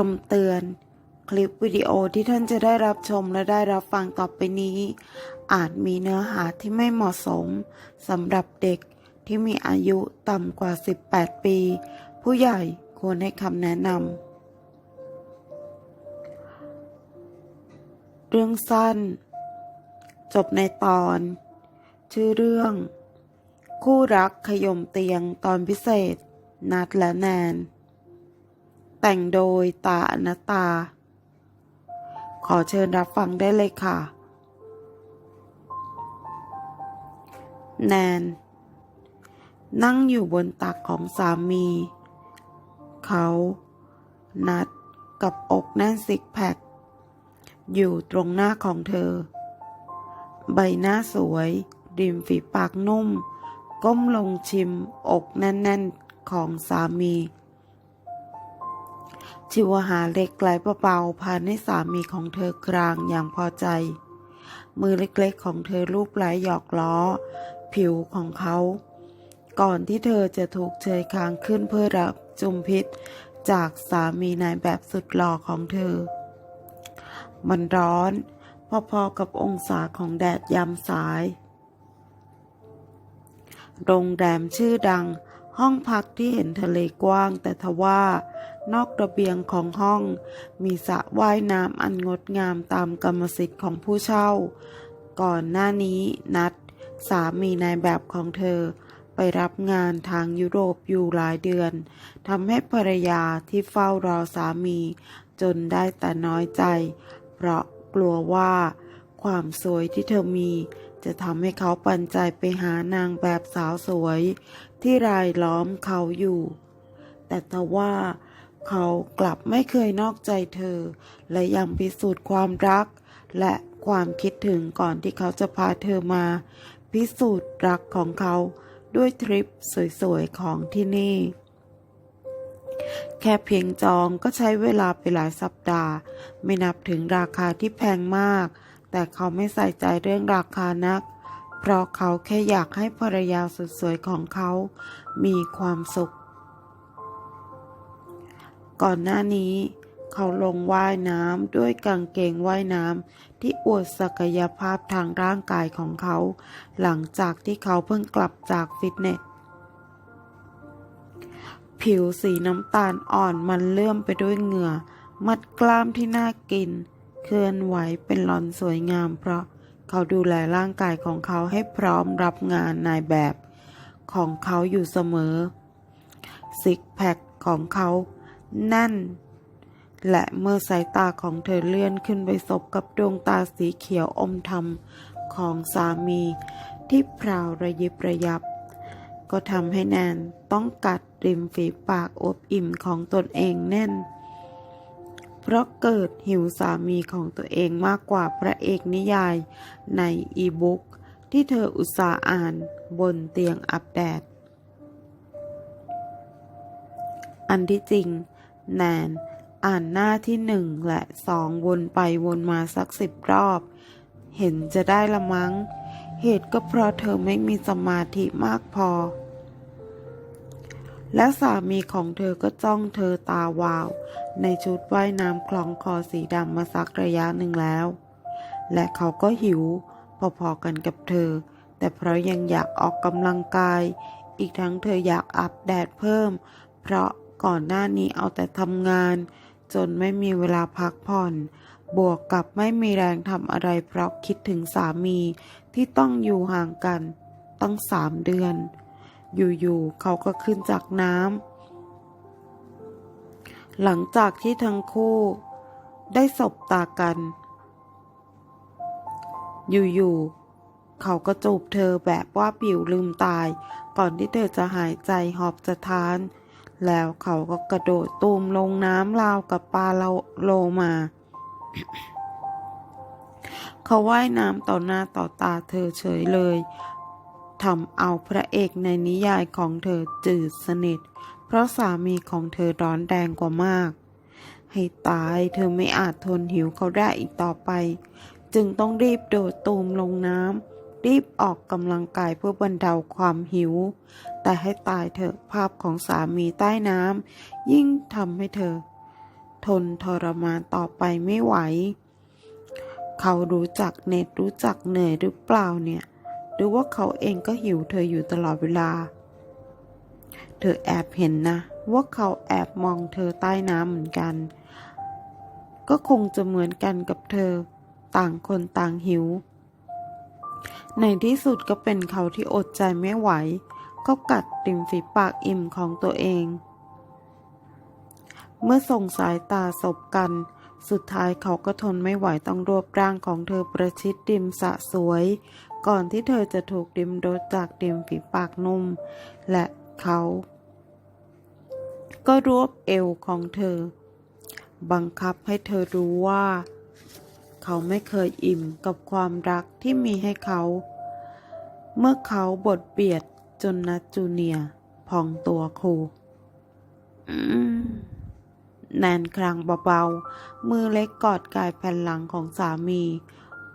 คำเตือน คลิปวิดีโอที่ท่านจะได้รับชมและได้รับฟังต่อไปนี้ อาจมีเนื้อหาที่ไม่เหมาะสมสำหรับเด็กที่มีอายุต่ำกว่า 18 ปี ผู้ใหญ่ควรให้คำแนะนำเรื่องสั้น จบในตอน ชื่อเรื่อง คู่รักขยมเตียงตอนพิเศษ นัดและแนน แต่งโดยตาอนัตตา ขอเชิญรับฟังได้เลยค่ะ แนน นั่งอยู่บนตักของสามี เขา นัดกับอกแน่นซิกแพคอยู่ตรงหน้าของเธอ ใบหน้าสวย ริมฝีปากนุ่ม ก้มลงชิมอกแน่น ๆ ของสามี ชิวหาเล็กไหลเบาๆพานให้สามีของเธอกลางอย่างพอใจ มือเล็กๆของเธอลูบไหลหยอกล้อ ผิวของเขา ก่อนที่เธอจะถูกเชยคางขึ้นเพื่อรับจุมพิษจากสามีนายแบบสุดหล่อของเธอ มันร้อน พอๆกับองศาของแดดยามสาย โรงแรมชื่อดัง ห้องพักที่เห็นทะเลกว้างแต่ทว่า นอกระเบียงของห้อง มีสระว่ายน้ำอันงดงามตามกรรมสิทธิ์ของผู้เช่า ก่อนหน้านี้นัด สามีนายแบบของเธอ ไปรับงานทางยุโรปอยู่หลายเดือนทำให้ภรรยาที่เฝ้ารอสามี จนได้แต่น้อยใจ เพราะกลัวว่า ความสวยที่เธอมีจะทำให้เขาปันใจไปหานางแบบสาวสวย ที่รายล้อมเขาอยู่ แต่ทว่า เขากลับไม่เคยนอกใจเธอ และยังพิสูจน์ความรัก และความคิดถึงก่อนที่เขาจะพาเธอมา พิสูจน์รักของเขาด้วยทริปสวยๆของที่นี่ แค่เพียงจองก็ใช้เวลาไปหลายสัปดาห์ ไม่นับถึงราคาที่แพงมาก แต่เขาไม่ใส่ใจเรื่องราคานัก เพราะเขาแค่อยากให้ภรรยาสุดสวยของเขา มีความสุข ก่อนหน้านี้ เขาลงว่ายน้ำด้วยกางเกงว่ายน้ำที่อวดศักยภาพทางร่างกายของเขา หลังจากที่เขาเพิ่งกลับจากฟิตเนสผิวสีน้ำตาลอ่อนมันเลื่อมไปด้วยเหงื่อ มัดกล้ามที่น่ากิน เคลื่อนไหวเป็นหลอนสวยงาม เพราะเขาดูแลร่างกายของเขาให้พร้อมรับงานนายแบบของเขาอยู่เสมอ ซิกแพคของเขา น่น และเมื่อสายตาของเธอเลื่อนขึ้นไปสบกับดวงตาสีเขียวอมทำของสามี ที่พราวระยิบระยับ ก็ทำให้แนนต้องกัดริมฝีปากอบอิ่มของตนเองแน่น เพราะเกิดหิวสามีของตัวเองมากกว่าพระเอกนิยายในอีบุ๊กที่เธออุตส่าห์อ่านบนเตียงอับแดด อันที่จริง แนน อ่านหน้าที่หนึ่งและสองวนไปวนมาสักสิบรอบ เห็นจะได้ละมั้ง เหตุก็เพราะเธอไม่มีสมาธิมากพอ และสามีของเธอก็จ้องเธอตาวาว ในชุดว่ายน้ำคล้องคอสีดำมาสักระยะหนึ่งแล้ว และเขาก็หิว พอๆกันกับเธอ แต่เพราะยังอยากออกกำลังกาย อีกทั้งเธออยากอัปแดดเพิ่ม เพราะ ก่อนหน้านี้เอาแต่ทำงาน จนไม่มีเวลาพักผ่อน บวกกับไม่มีแรงทำอะไรเพราะคิดถึงสามีที่ต้องอยู่ห่างกัน ตั้งสามเดือน อยู่ๆเขาก็ขึ้นจากน้ำหลังจากที่ทั้งคู่ได้สบตากัน อยู่ๆ เขาก็จูบเธอแบบว่าปิวลืมตาย ก่อนที่เธอจะหายใจหอบจะทาน แล้วเขาก็กระโดดตูมลงน้ำราวกับปลาโลมา เขาว่ายน้ำต่อหน้าต่อตาเธอเฉยเลยทำเอาพระเอกในนิยายของเธอจืดสนิท เพราะสามีของเธอร้อนแรงกว่ามาก ให้ตายเธอไม่อาจทนหิวเขาได้อีกต่อไป จึงต้องรีบโดดตูมลงน้ำ รีบออกกำลังกายเพื่อบรรเทาความหิว แต่ให้ตายเถอะภาพของสามีใต้น้ำยิ่งทำให้เธอ ทนทรมานต่อไปไม่ไหว เขารู้จักเน็ดรู้จักเหนื่อยหรือเปล่าเนี่ย หรือว่าเขาเองก็หิวเธออยู่ตลอดเวลา เธอแอบเห็นนะ ว่าเขาแอบมองเธอใต้น้ำเหมือนกัน ก็คงจะเหมือนกันกับเธอ ต่างคนต่างหิว ในที่สุดก็เป็นเขาที่อดใจไม่ไหว ก็กัดริมฝีปากอิ่มของตัวเอง เมื่อส่งสายตาสบกัน สุดท้ายเขาก็ทนไม่ไหวต้องรวบร่างของเธอประชิดริมสะสวย ก่อนที่เธอจะถูกดิมรดจากริมฝีปากนุ่ม และเขา ก็รวบเอวของเธอ บังคับให้เธอรู้ว่า เขาไม่เคยอิ่มกับความรักที่มีให้เขา เมื่อเขาบดเบียดจนนัดจูเนียพองตัวครูแนนครางเบาๆ มือเล็กกอดกายแผ่นหลังของสามี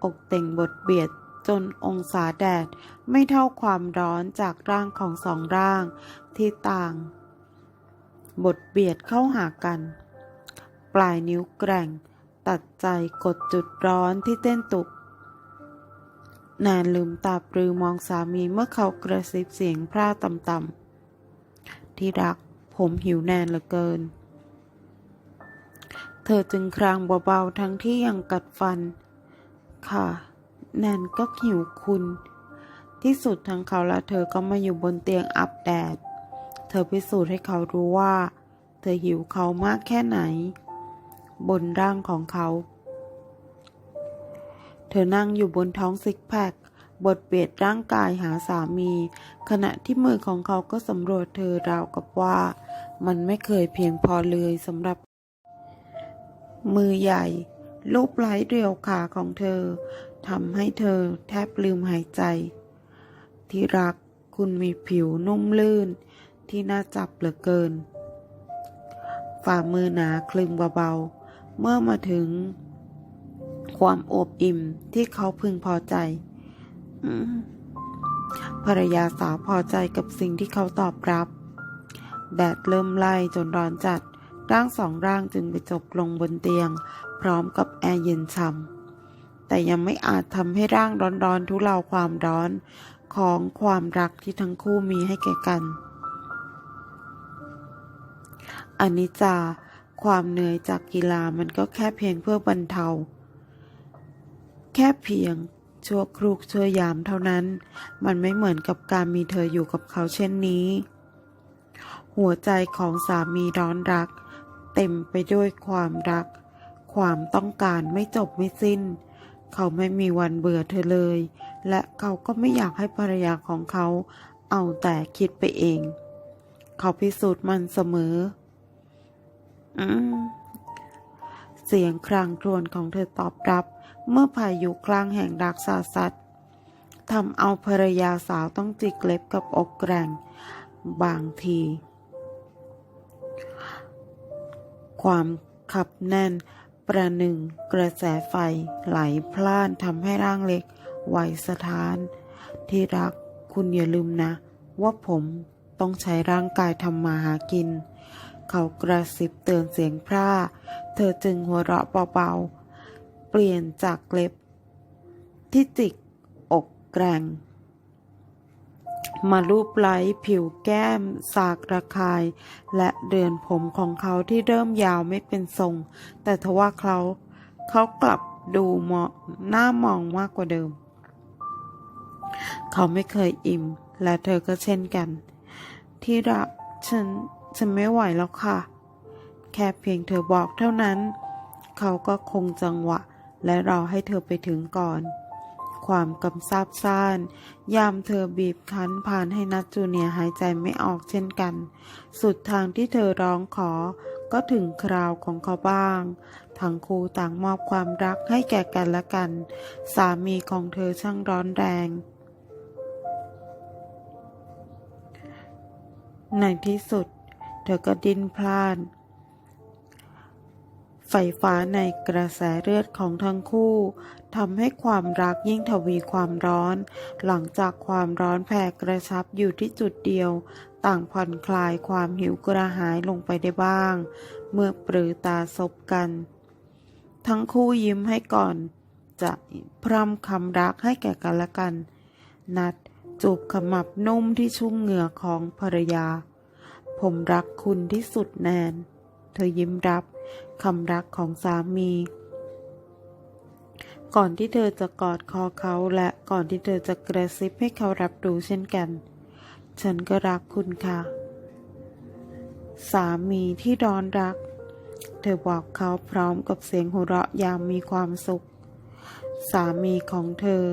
อกเต่งบดเบียดจนองศาแดดไม่เท่าความร้อนจากร่างของสองร่างที่ต่างบดเบียดเข้าหากัน ปลายนิ้วแกร่ง ตัดใจกดจุดร้อนที่เต้นตุบแนนลืมตาปรือมองสามีเมื่อเขากระซิบเสียงพร่าต่ำๆ ที่รักผมหิวแนนเหลือเกิน เธอจึงครางเบาๆทั้งที่ยังกัดฟัน ค่ะ แนนก็หิวคุณ ที่สุดทั้งเขาและเธอก็มาอยู่บนเตียงอับแดด เธอพิสูจน์ให้เขารู้ว่า เธอหิวเขามากแค่ไหน บนร่างของเขา เธอนั่งอยู่บนท้องซิกแพคบดเบียดร่างกายหาสามี ขณะที่มือของเขาก็สำรวจเธอราวกับว่า มันไม่เคยเพียงพอเลยสำหรับ มือใหญ่ ลูบไล้เรียวขาของเธอทำให้เธอแทบลืมหายใจ ที่รักคุณมีผิวนุ่มลื่น ที่น่าจับเหลือเกิน ฝ่ามือหนาคลึงเบาๆ เมื่อมาถึง ความอบอิ่มที่เขาพึงพอใจอภรรยาสาวพอใจกับสิ่งที่เขาตอบรับ แดดเริ่มไล่จนร้อนจัด ร่างสองร่างจึงไปจบลงบนเตียง พร้อมกับแอร์เย็นช่ำแต่ยังไม่อาจทำให้ร่างร้อนๆทุเลาความร้อนของความรักที่ทั้งคู่มีให้แก่กันอนิจจา ความเหนื่อยจากกีฬามันก็แค่เพียงเพื่อบรรเทา แค่เพียงชั่วครูกชั่วยามเท่านั้น มันไม่เหมือนกับการมีเธออยู่กับเขาเช่นนี้ หัวใจของสามีร้อนรัก เต็มไปด้วยความรัก ความต้องการไม่จบไม่สิ้น เขาไม่มีวันเบื่อเธอเลย และเขาก็ไม่อยากให้ภรรยาของเขาเอาแต่คิดไปเอง เขาพิสูจน์มันเสมอ เสียงครางครวญของเธอตอบรับ เมื่อพายุกลางแห่งรักษาสัตว์ทำเอาภรรยาสาวต้องจิกเล็บกับอกแกร่ง บางที ความขับแน่นประหนึ่งกระแสไฟไหลพล่านทำให้ร่างเล็กไหวสะท้าน ที่รักคุณอย่าลืมนะ ว่าผมต้องใช้ร่างกายทำมาหากิน เขากระซิบเตือนเสียงพร่า เธอจึงหัวเราะเบาๆ เปลี่ยนจากเล็บ ที่จิก อกแกร่งมาลูบไล้ผิวแก้ม สากระคาย และเดือนผมของเขาที่เริ่มยาวไม่เป็นทรง แต่ทว่าเขา เขากลับดูเหมาะหน้ามองมากกว่าเดิม เขาไม่เคยอิ่ม และเธอก็เช่นกัน ที่รักฉัน ฉันไม่ไหวแล้วค่ะ แค่เพียงเธอบอกเท่านั้น เขาก็คงจังหวะ และรอให้เธอไปถึงก่อน ความกำซาบซ่าน ยามเธอบีบคั้นผ่านให้นัดจูเนียหายใจไม่ออกเช่นกัน สุดทางที่เธอร้องขอ ก็ถึงคราวของเขาบ้าง ทั้งคู่ต่างมอบความรักให้แก่กันและกัน สามีของเธอช่างร้อนแรงในที่สุด เธอก็ดิ้นพลานไฟฟ้าในกระแสเลือดของทั้งคู่ทำให้ความรักยิ่งทวีความร้อน หลังจากความร้อนแผ่กระชับอยู่ที่จุดเดียว ต่างผ่อนคลายความหิวกระหายลงไปได้บ้าง เมื่อปรือตาซบกัน ทั้งคู่ยิ้มให้ก่อน จะพร่ำคำรักให้แก่กันและกัน นัดจูบขมับนุ่มที่ชุ่มเหงื่อของภรรยา ผมรักคุณที่สุดแนน เธอยิ้มรับคำรักของสามี ก่อนที่เธอจะกอดคอเขาและก่อนที่เธอจะกระซิบให้เขารับรู้เช่นกัน ฉันก็รักคุณค่ะ สามีที่ร้อนรัก เธอบอกเขาพร้อมกับเสียงหัวเราะอย่างมีความสุข สามีของเธอ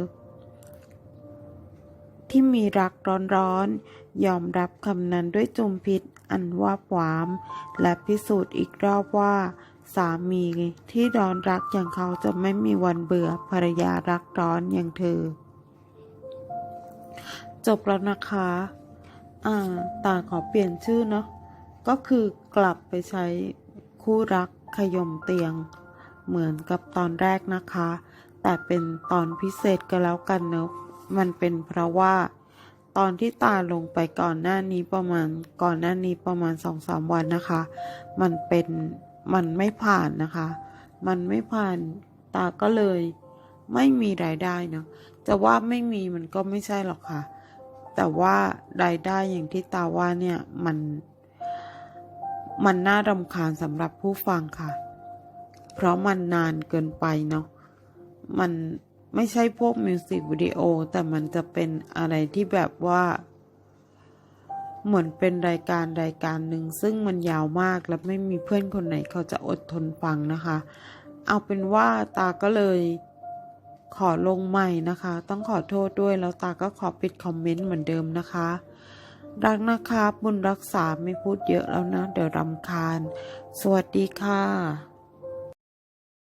ที่มีรักร้อนๆยอมรับคำนั้นด้วยจุมพิษ อันว่าบหวาม และพิสูจน์อีกรอบว่า สามีที่ร้อนรักอย่างเขาจะไม่มีวันเบื่อภรรยารักร้อนอย่างเธอ จบแล้วนะคะ อ่าตาขอเปลี่ยนชื่อเนาะก็คือกลับไปใช้คู่รักขยมเตียง เหมือนกับตอนแรกนะคะ แต่เป็นตอนพิเศษก็แล้วกันเนอะมันเป็นเพราะว่า ตอนที่ตาลงไปก่อนหน้านี้ประมาณก่อนหน้านี้ประมาณสองสามวันนะคะ มันเป็นมันไม่ผ่านนะคะ มันไม่ผ่านตาก็เลย ไม่มีรายได้เนาะจะว่าไม่มีมันก็ไม่ใช่หรอกค่ะ แต่ว่ารายได้อย่างที่ตาว่าเนี่ยมัน มันน่ารำคาญสำหรับผู้ฟังค่ะ เพราะมันนานเกินไปเนาะมัน ไม่ใช่พวกมิวสิกวิดีโอแต่มันจะเป็นอะไรที่แบบว่า เหมือนเป็นรายการรายการหนึ่งซึ่งมันยาวมากและไม่มีเพื่อนคนไหนเขาจะอดทนฟังนะคะ เอาเป็นว่าตาก็เลยขอลงใหม่นะคะ ต้องขอโทษด้วยแล้วตาก็ขอปิดคอมเมนต์เหมือนเดิมนะคะ รักนะคะบุญรักษาไม่พูดเยอะแล้วนะ เดี๋ยวรำคาญ สวัสดีค่ะ